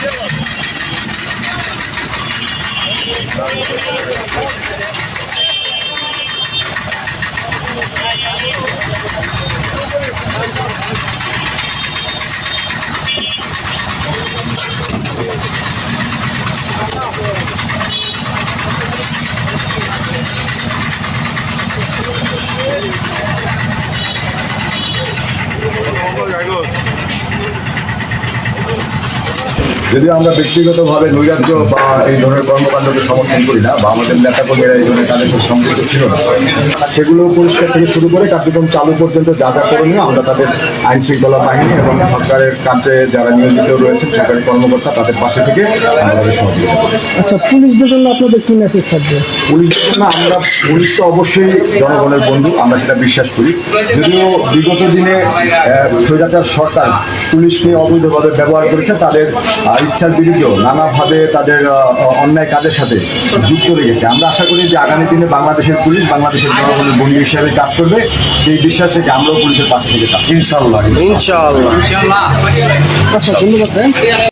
Vamos, Gargoyle. যদিও আমরা ব্যক্তিগতভাবে নৈরাজ্য বা এই ধরনের কর্মকাণ্ডকে সমর্থন করি না বা আমাদের নেতাকর্মীরা এই ধরনের তাদের সংযুক্ত ছিল না। সেগুলো পরিষ্কার থেকে শুরু করে কার্যক্রম চালু পর্যন্ত যা যা করণীয় আমরা তাদের আইন শৃঙ্খলা বাহিনী এবং সরকারের কাজে যারা নিয়োজিত রয়েছেন সরকারি কর্মকর্তা তাদের পাশে থেকে আমরা তাদের সহযোগিতা করি। আচ্ছা পুলিশদের জন্য আপনাদের কি মেসেজ থাকবে? পুলিশের জন্য আমরা পুলিশ তো অবশ্যই জনগণের বন্ধু আমরা সেটা বিশ্বাস করি। যদিও বিগত দিনে স্বৈরাচার সরকার পুলিশকে অবৈধভাবে ব্যবহার করেছে তাদের ইচ্ছার বিরুদ্ধেও নানাভাবে তাদের অন্যায় কাজের সাথে যুক্ত রেখেছে আমরা আশা করি যে আগামী দিনে বাংলাদেশের পুলিশ বাংলাদেশের জনগণের বন্ধু হিসাবে কাজ করবে। সেই বিশ্বাস থেকে আমরাও পুলিশের পাশে থেকে কাজ ইনশাল্লাহ ইনশাআল্লাহ। আচ্ছা ধন্যবাদ ভাই।